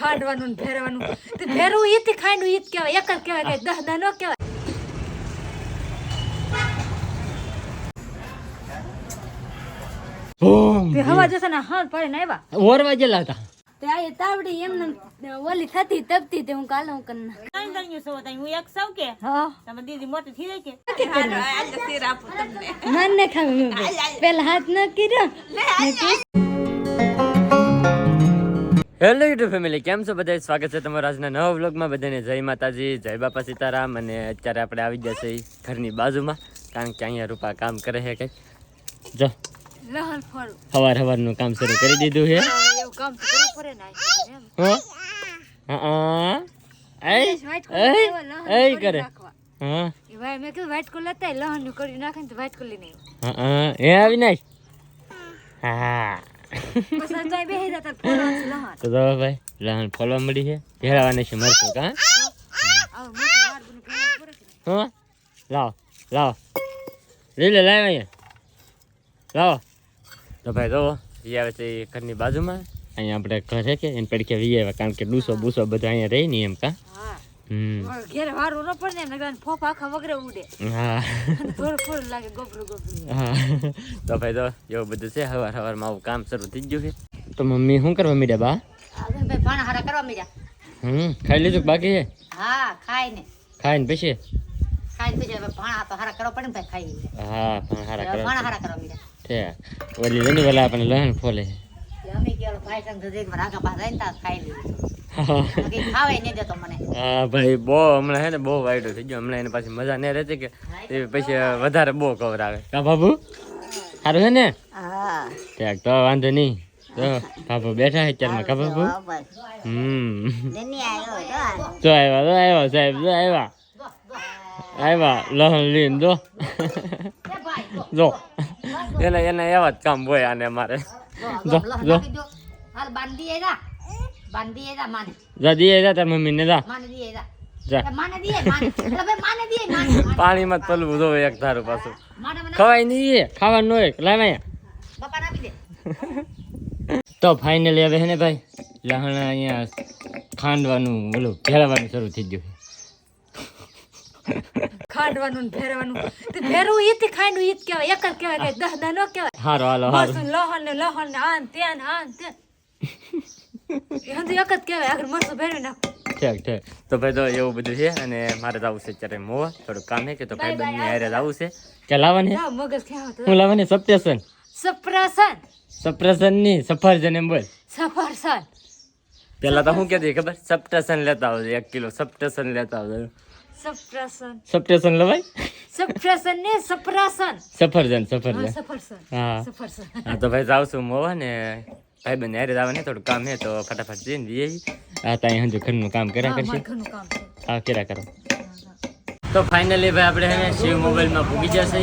ખાંડવાનું ને ભેરવાનું. તે ભેરવું ઈ થી ખાંડવું ઈ જ કહેવાય. એક જ કહેવાય કે દહ દહ ન કહેવાય. તે હવા જશે ને હા પડે ને આવ્યા ઓરવા જેલા હતા. તે આ તાવડી એમને ઓલી થતી તપતી તે હું કાલો હું કરના. કાંઈ છો તઈ. હું એક સૌ કે? હા. તમે દીદી મોટી થઈ જાય કે? મન ને ખાવી પેલા હાથ ન કર્યો હેલો યુટ્યુબ ફેમિલી કેમ છો? બધા સ્વાગત છે તમારા આજના નવા વ્લોગમાં. બધાને જય માતાજી જય બાપા સીતારામ. અને અત્યારે આપણે આવી ગયા છે ઘરની બાજુમાં કારણ કે અહીંયા રૂપા કામ કરે છે કંઈક. જો હવાર સવારનું કામ શરૂ કરી દીધું છે. હા હા? એ નાખે નહીં હા. તો ફોલવા મળી છે. ભેળાવાની છે મરચું કા. હા? લાવ લાવ. લઈ લે લાવ અહીંયા. લાવ. તો ભાઈ જો વી આવે છે ઘરની બાજુમાં. અહીંયા આપણે ઘર કે, એને પડખે વી આવ્યા કારણ કે ડૂસો બૂસો બધા અહીંયા રહી નહીં એમ કા? ઘેર વારું ન પડે ને નકર ફોફ આખા વગરે ઉડે. હા. થોડું થોડું લાગે ગોબરું ગોબરું હા. તો ભાઈ તો એવું બધું છે હવાર હવારમાં કામ શરૂ થઈ ગયું છે. તો મમ્મી શું કરવા મીડ્યા બા? ભાઈ ભાણા હારા કરવા મીજા હમ ખાઈ લીધું બાકી છે? હા ખાઈ ને. ખાઈને પછી? ખાઈ ને પછી હવે ભાણા તો હારા કરવા પડે ને ભાઈ ખાઈ હા હારા ભાણા કરવા હારા કરવા મીજા છે. ઓલી જની વાલા આપણે લહણ ફોલે. અમે કેલો ભાઈ સંગ એક વાર આગા પાછા રહીને તાર ખાઈ લીધું. હા ભાઈ બહુ હમણાં હે ને બહુ વાયડો થઈ ગયો. હમણાં એને પાછી મજા નહીં રહેતી કે એ પછી વધારે બહુ કવર આવે કા બાબુ સારું છે ને? ક્યાંક તો વાંધો નહીં. તો બાબુ બેઠા અત્યારમાં કા બાબુ હમ. જો આવ્યા તો આવ્યા સાહેબ જો આવ્યા. આવ્યા લહણ લીન જો. જો. એને એને એવા જ કામ હોય આને મારે. જો જો હાલ બાંધી એરા બાંધી એરા માને જા દીએ જા તાર મમ્મીને જા માને દીએ જા માને દીએ માને એટલે ભાઈ માને દીએ માને પાણીમાં જ જો એક ધારું પાછું મને ખવાય નહીં એ ખાવાનું હોય લાવ બાપા આપી દે તો ફાઇનલી હવે હે ને ભાઈ લહણ અહીંયા ખાંડવાનું ઓલું ભેળવાનું શરૂ થઈ ગયું ખાંડવાનું ને ભેરવાનું. તે ભેરવું ઈ થી ખાંડવું ઈ જ કહેવાય. એક જ કહેવાય કે દહ દહ નો કહેવાય. હારો હાલો બસ લહણ ને લહણ ને આન તેન આન તેન. ઠીક ઠીક. તો ભાઈ તો એવું બધું છે અને મારે જવું છે અત્યારે મોવા થોડું કામ છે કે તો ભાઈ બંને હારે જવું છે. કે લાવવાની હું લાવવાની સપ્ટેશન સપ્રાસન. સપ્રેશનની સફરજન એમ બોલ. સફરસન. પેલા તો હું કહેતી ખબર? સપ્ટેશન લેતા આવજો એક કિલો સપ્ટેશન લેતા આવજો. સપ્રાસન. સપ્ટેશન લવાય? સપ્રાસન ને સપ્રાસન. સફરજન સફરજન. હા હા તો ભાઈ જાઉં છું મોવા ને ભાઈ બંને હારે જવાની થોડું કામ હે તો ફટાફટ જઈને જઈએ આ તાઈ હજુ ઘરનું કામ કર્યા કરશે. હા કર્યા કરો. તો ફાઇનલી ભાઈ આપણે હે શિવ મોબાઈલમાં ભૂગી જશે.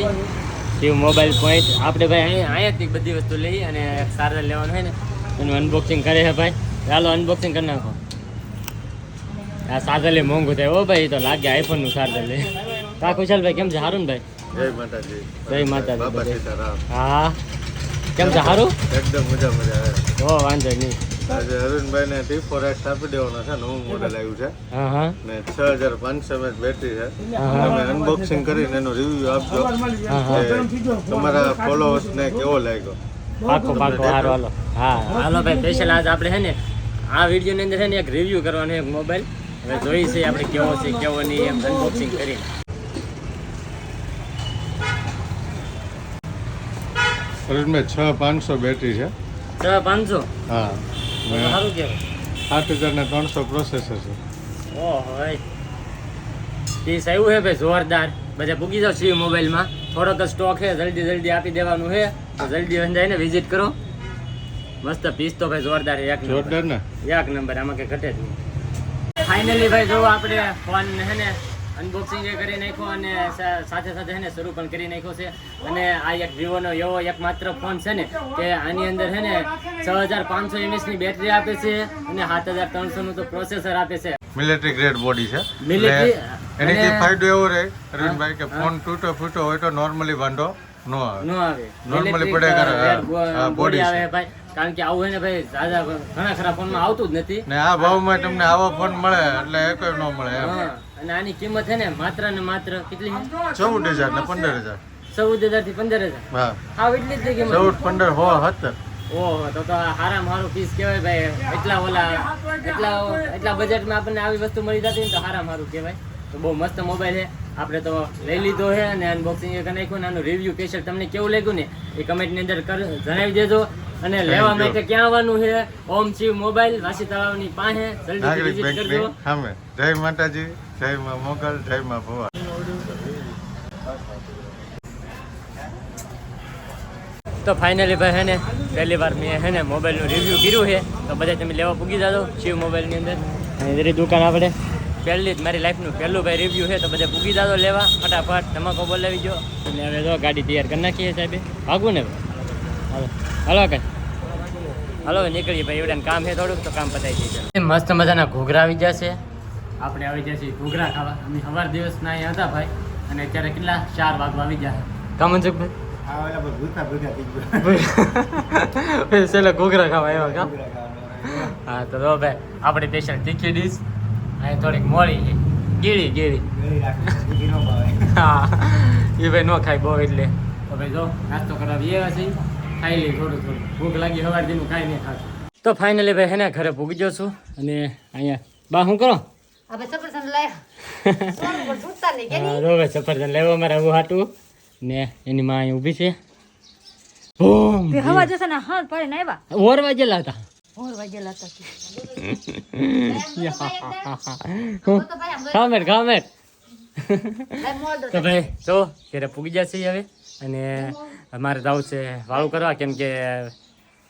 શિવ મોબાઈલ પોઈન્ટ આપણે ભાઈ અહીંયા અહીંયાથી બધી વસ્તુ લઈ અને એક ચાર્જર લેવાનું હોય ને. એનું અનબોક્સિંગ કરે છે ભાઈ. ચાલો અનબોક્સિંગ કરી નાખો. આ ચાર્જર લે મોંઘું થાય. ઓ ભાઈ તો લાગે આઈફોનનું ચાર્જર લે કા કુશાલભાઈ કેમ છે? સારું ને ભાઈ? જય માતાજી. જય માતાજી. હા. કેમ છે સારું એકદમ મજા મજા આવે. હો વાંધો નહીં. આજે અરુણભાઈ ને ટી ફોર એક્સ આપી દેવાનો છે નવું મોડેલ આવ્યું છે. હા હા. ને છ હજાર પાંચસો એમએચ બેટરી છે. તમે અનબોક્સિંગ કરીને એનો રિવ્યુ આપજો. હા હા. કે તમારા ફોલોઅર્સ ને કેવો લાગ્યો? પાકો પાકો હારો હાલો. હા. હાલો ભાઈ સ્પેશિયલ આજ આપણે છે ને આ વિડીયોની અંદર છે ને એક રિવ્યુ કરવાનો એક મોબાઈલ હવે જોઈ છે આપણે કેવો છે કેવો નહીં એમ અનબોક્સિંગ કરીને. અરુણભાઈ છ પાંચસો બેટરી છે. છ પાંચસો? હા. સારું કહેવાય. આઠ હજાર ને ત્રણસો પ્રોસેસર છે. ઓહો પીસ આવ્યું છે ભાઈ જોરદાર. બધા પૂગી જાવ છીએ મોબાઈલમાં. થોડોક જ સ્ટોક છે જલ્દી જલ્દી આપી દેવાનું છે તો જલ્દી જઈને વિઝિટ કરો. મસ્ત પીસ તો ભાઈ જોરદાર એક. જોરદાર ને? એક નંબર આમાં કઈ ઘટે જ નહીં. ફાઇનલી ભાઈ જો આપણે ફોન હે ને. અનબોક્સિંગ કરી નાખ્યો અને સાથે સાથે ને શરૂ પણ કરી નાખ્યો છે. અને આ એક વિવોનો એવો એકમાત્ર ફોન છે ને કે આની અંદર છે ને છ હજાર પાંચસો ની બેટરી આપે છે અને સાત હજાર ત્રણસો નું તો પ્રોસેસર આપે છે. મિલિટરી ગ્રેડ બોડી છે. મિલિટરી એની ફાયદો એવો રહે? અરવિંદભાઈ કે ફોન તૂટો ફૂટો હોય તો નોર્મલી વાંધો ન આવે. નો આવે. નોર્મલી પડે body આવે ભાઈ. કારણ કે આવું હોય ને ભાઈ દાદા ઘણા ખરા ફોનમાં આવતું જ નથી. ને આ ભાવમાં તમને આવો ફોન મળે એટલે એકોય ન મળે અને આની કિંમત છે ને માત્ર ને માત્ર કેટલી ચૌદ હજાર ને પંદર હજાર. ચૌદ હજારથી પંદર હજાર. હા. એટલી જ કિંમત ચૌદ પંદર હો હત. ઓહો તો તો હારામાં હારું પીસ કહેવાય ભાઈ. એટલા ઓલા એટલા એટલા બજેટમાં આપણને આવી વસ્તુ મળી જતી ને તો હારામાં હારું કહેવાય. તો બહુ મસ્ત મોબાઈલ છે. આપણે તો લઈ લીધો છે અને અનબોક્સિંગ કરી નાખ્યું આનું રિવ્યુ સ્પેશિયલ તમને કેવું લાગ્યું ને એ કમેન્ટની અંદર જણાવી દેજો. અને લેવા માટે ક્યાં આવવાનું છે? ઓમ શિવ મોબાઈલ વાસી તળાવની પાસે. જલ્દી વિઝિટ કરજો. જય માતાજી જય માં મોગલ જય માં ભવા. તો ફાઇનલી ભાઈ હે ને પહેલી વાર મેં હે ને મોબાઈલનું રિવ્યૂ કર્યું છે. તો બધા તમે લેવા પૂગી જાજો શિવ મોબાઈલની અંદર. એની દુકાન આપણે પહેલી જ મારી લાઈફનું પહેલું ભાઈ રિવ્યૂ છે તો બધા પૂગી દાદો લેવા ફટાફટ ધમાકો બોલાવી જો અને હવે જો ગાડી તૈયાર કરી નાખીએ સાહેબ. ભાગવું ને હાલો. હાલો કઈ હલો નીકળીએ ભાઈ એવડાને કામ છે થોડુંક તો કામ પતાવી દઈએ મસ્ત મજાના ઘૂઘરા આવી જશે આપણે આવી જશે ઘૂઘરા ખાવા. અમે સવાર દિવસના અહીંયા હતા ભાઈ અને અત્યારે કેટલા? ચાર વાગવા આવી ગયા. કામ ભાઈ? છેલ્લે ઘૂઘરા ખાવા આવ્યા હા તો જો ભાઈ આપણે સ્પેશિયલ તીખી ડીશ અહીં થોડીક મોળી છે. ગીળી ગીળી. હા. એ ભાઈ ન ખાય બહુ એટલે. તો ભાઈ જો નાસ્તો કરાવી એવા છે ખાઈ લઈ થોડું થોડું. ભૂખ લાગી સવાર દીનું ખાઈ નહીં ખાતું. તો ફાઇનલી ભાઈ હેને ઘરે પૂગી ગયો છું અને અહીંયા બા શું કરો? હવે સફરજન લાયા. સોનું પણ છૂટતા નહીં કે હા, જો ભાઈ સફરજન લેવો મારે આવું હાટું ને એની માં અહીં ઊભી છે. બૂમ તે હવા જશે ને હાથ પડે ને આવ્યા. ઓર વાગેલા હતા. ખામેટ ખામેટ ભાઈ તો ભાઈ જો ઘરે પૂગી જશે હવે. અને અમારે જવું છે વાળું કરવા કેમ કે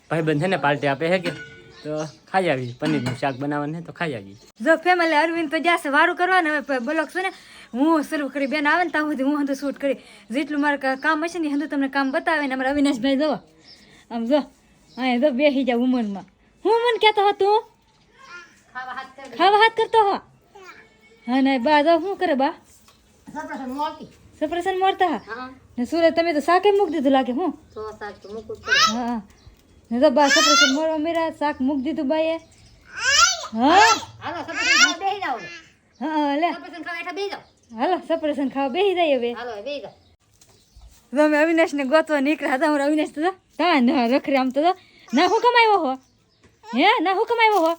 છે ને પાર્ટી આપે છે કે. તો ખાઈ આવી પનીરનું શાક બનાવવાનું તો ખાઈ આવી. જો ફેમિલી અરવિંદ તો જશે વારું કરવાનું. હવે બ્લોક છે ને હું શરૂ કરી બેન આવે ને ત્યાં સુધી હું હંધું શૂટ કરી. જેટલું મારે કામ હશે ને હંધું તમને કામ બતાવે ને અમારા અવિનાશભાઈ જવા. આમ જો હા એ જો બેસી જાવ ઉમરમાં. હું મન કહેતો હતો? ખાવા હાથ ખાવા હાથ કરતો હો? હા ના બા જો શું કરે બા? સપરેશન મળતા. હા? હા. ને સુરે તમે તો શાકે મૂકી દીધું લાગે હું? તો તો હા ને તો બા સપ્રેશન મળવા મેરા શાક મૂકી દીધું બાઈએ. હા. હા લે. હાલો સપ્રેશન ખાવા બેસી જાય હવે. તમે અવિનાશ તો અવિનાશને ગોતવા નીકળ્યા હતા અમારા અવિનાશ તો તા ના રખરે આમ તો. ના હું કમાયો હો? હે ના હુકમ આવ્યો હો?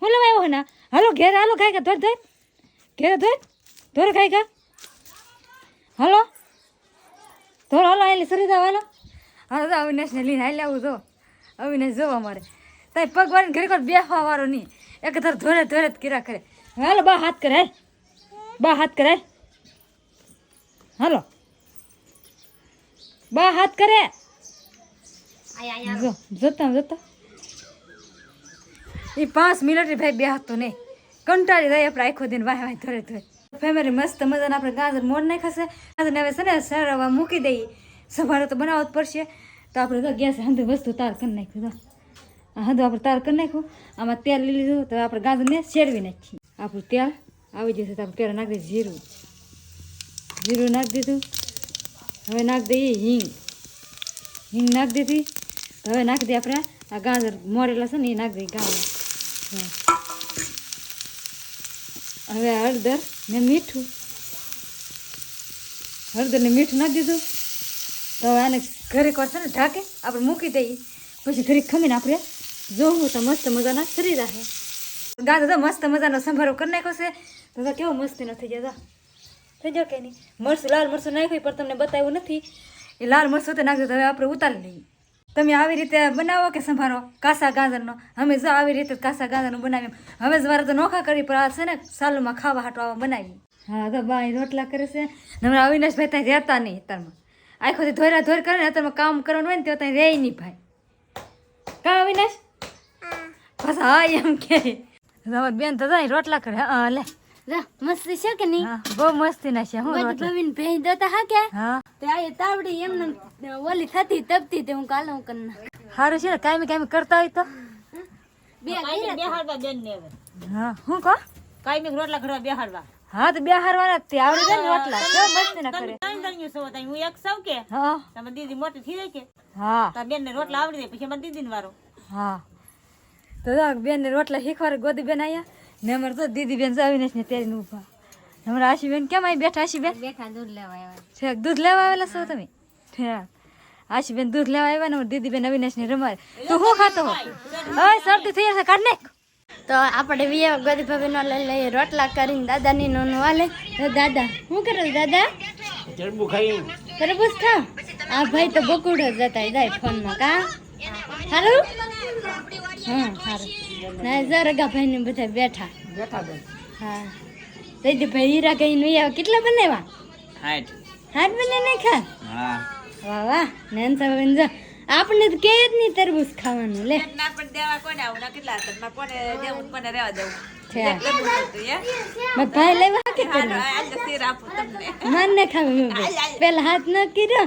હું લેવા આવ્યો ના? હાલો ઘેર હાલો ખાઈ કા ધોર ધોર ઘેર ધોર ધોર ખાઈ કા હાલો. ધોર હાલો એટલે સરિતા હાલો. હાલો તો અવિનાશને લઈને હાલ આવું જો. અવિનાશ જોવો અમારે. તાઈ પગ વાળીને ઘરે કોઈ બેસવા વાળો નહીં. એક ધર ધોરે ધોરે જ કર્યા કરે. હાલો બા હાથ કરે બા હાથ કરે હાલ. હાલો. બા હાથ કરે જો જતા જતા. એ પાંચ મિનિટ ભાઈ બે હાથ તો નહીં. કંટાળી જાય આપણે આખો દિન વાય વાય ધરે ધરે. ફેમિલી મસ્ત મજાને, આપણે ગાજર મોડ નાખશે ગાજર હવે છે ને સરવા મૂકી દઈએ. સવારે તો બનાવવું જ પડશે. તો આપણે ગેસ હંધુ વસ્તુ તાર કરી નાખ્યું તો હંધુ આપણે તાર કરી નાખ્યું. આમાં તેલ લઈ લીધું, તો આપણે ગાજરને શેરવી નાખીએ. આપણું તેલ આવી જશે, તો આપણે પહેલાં નાખી દઈએ જીરું. જીરું નાખી દીધું. હવે નાખી દઈએ હિંગ. હિંગ નાખી દીધી. હવે નાખી દઈએ આપણે આ ગાજર મોરેલા છે ને, એ નાખી દઈએ ગાજર. હવે હળદર ને મીઠું. હળદર ને મીઠું નાખી દીધું. તો હવે આને ઘરે છે ને ઢાકે, આપણે મૂકી દઈએ. પછી ઘરે ખમીને આપણે જોવું તો મસ્ત મજાના શરીર રાખે ગા તો મસ્ત મજાનો સંભારો કરી નાખ્યો છે. દાદા કેવો મસ્તી નથી જતા થઈ જાવ કે નહીં? મરસું લાલ મરસું નાખ્યું પણ તમને બતાવ્યું નથી. એ લાલ મરસું તો નાખજો હવે આપણે ઉતારી લઈએ. તમે આવી રીતે બનાવો કે સંભારો? કાસા ગાજરનો અમે જો આવી રીતે કાસા ગાજરનો બનાવીએ. હવે જ વારે તો નોખા કરી પણ આ છે ને સાલુમાં ખાવા હાટો આવા બનાવી હા તો બા રોટલા કરે છે. હમણાં અવિનાશભાઈ ત્યાં રહેતા નહીં અત્યારમાં. આખોથી ધોરા ધોર કરે ને અત્યારમાં કામ કરવાનું હોય ને તો ત્યાં રહે નહીં ભાઈ. કા અવિનાશ? બસ હા એમ કે. બેન તો રોટલા કરે. હા લે. મસ્તી છે કે નહીં? બહુ મસ્તી ના છે હું ભવીને ભેજ દેતા હા કે? હા. તે આ તાવડી એમને ઓલી થતી તપતી તે હું કાલે હું કરી નાખ. સારું છે ને કાયમી કાયમી કરતા હોય તો? બે કર્યા હા હું કહો કાંઈ રોટલા ઘડવા બેહાડવા. હા તો બે હારવાના તે આવડે છે ને રોટલા. કેવો મસ્તી ના કરે. સમજાણ્યું છો તઈ હું એક સૌ કે? હા. તમે દીદી મોટી થઈ જાય કે? હા. તાર બેન ને રોટલા આવડી દે પછી મને દીદી ને વારો. હા. તો બેન ને રોટલા શીખવાડે ગોદી બેન આયા. ને અમારે તો દીદી બેન આવીને ને તેરીને ઊભા. અમારા આશીબેન કેમ આવી બેઠા આશીબેન? બેઠા દૂધ લેવા આવ્યા. છે દૂધ લેવા આવેલા છો તમે? ઠેક આશીબેન દૂધ લેવા આવ્યા ને દીદીબેન દીદી બેન અવિનાશ ને રમારે તું શું ખાતો હો? હવે શરદી થઈ જશે કાઢ નાખ. તો આપણે વીએ ગોદી ભાભીનો લઈ લઈએ રોટલા કરીને દાદાની નું વાલે તો દાદા શું કરો છો દાદા? તરબૂચ ખા આ ભાઈ તો બકુડો જતા જાય ફોનમાં કા? હારું? હા ના જો રગા ને બધા બેઠા. બેઠા બેન. હા. દઈ ભાઈ હીરા કઈ નહીં આવે. કેટલા બનાવ્યા? હાથ બને નહીં ખા? હા. વાહ વાહ. નેનસા બેન જો આપણે તો કે જ નહીં તરબૂચ ખાવાનું લે. ના પણ દેવા કોને આવું? ના કેટલા? કોને દેવું કોને રહેવા દેવું. ભાઈ લેવા કે માન ખાવ પેલા હાથ ન કર્યો.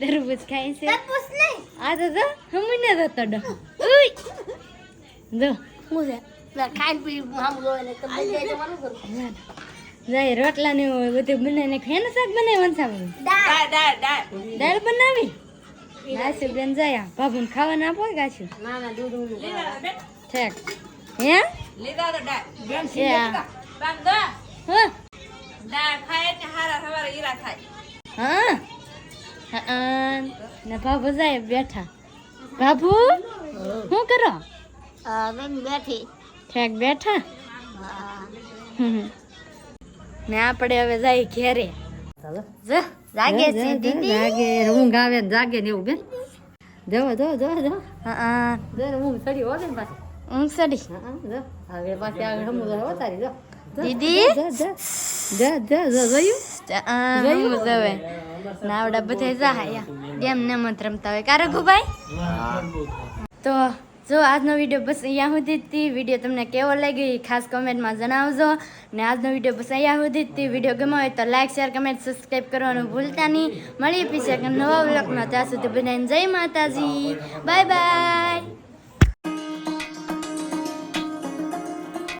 તરબૂચ ખાય છે. આ તો હમને તો તડો જો જાય રોટલા ને બધું બનાવીને ખાઈને શાક બનાવી સામે દાળ. દાળ દાળ દાળ. બનાવી? ગાછું બેન જાય બાબુને ખાવાનું આપો ગાશું ઠેક. હે? લીધા તો. બાંધો હા? દાળ ખાય ને હારા સવારે હીરા થાય હા? હા ને બાબુ જાય બેઠા. બાબુ શું કરો? બેઠી. ઠેક બેઠા? ને આપણે હવે જાય ઘેરે. જો, જાગે છે દીદી. જાગે ઊંઘ આવે ને જાગે ને એવું બેન. જો જો જો જો. હા જો ઊંઘ ચડી હોય ને પાછી. ઊંઘ સડી હવે પાછી આગળ સમુદ્ર જો દીદી હું જવે નાવડા બધા જાહ્યા ગેમ ને મત રમતા હોય કારે ગુભાઈ તો જો આજનો વીડિયો બસ અહીંયા સુધી હતી વીડિયો તમને કેવો લાગ્યો એ ખાસ કમેન્ટમાં જણાવજો ને આજનો વીડિયો બસ અહીંયા સુધી હતી વીડિયો ગમ્યો હોય તો લાઈક શેર કમેન્ટ સબસ્ક્રાઈબ કરવાનું ભૂલતા નહીં મળીએ પીછે નવા બ્લોગમાં ત્યાં સુધી બધાને જય માતાજી બાય બાય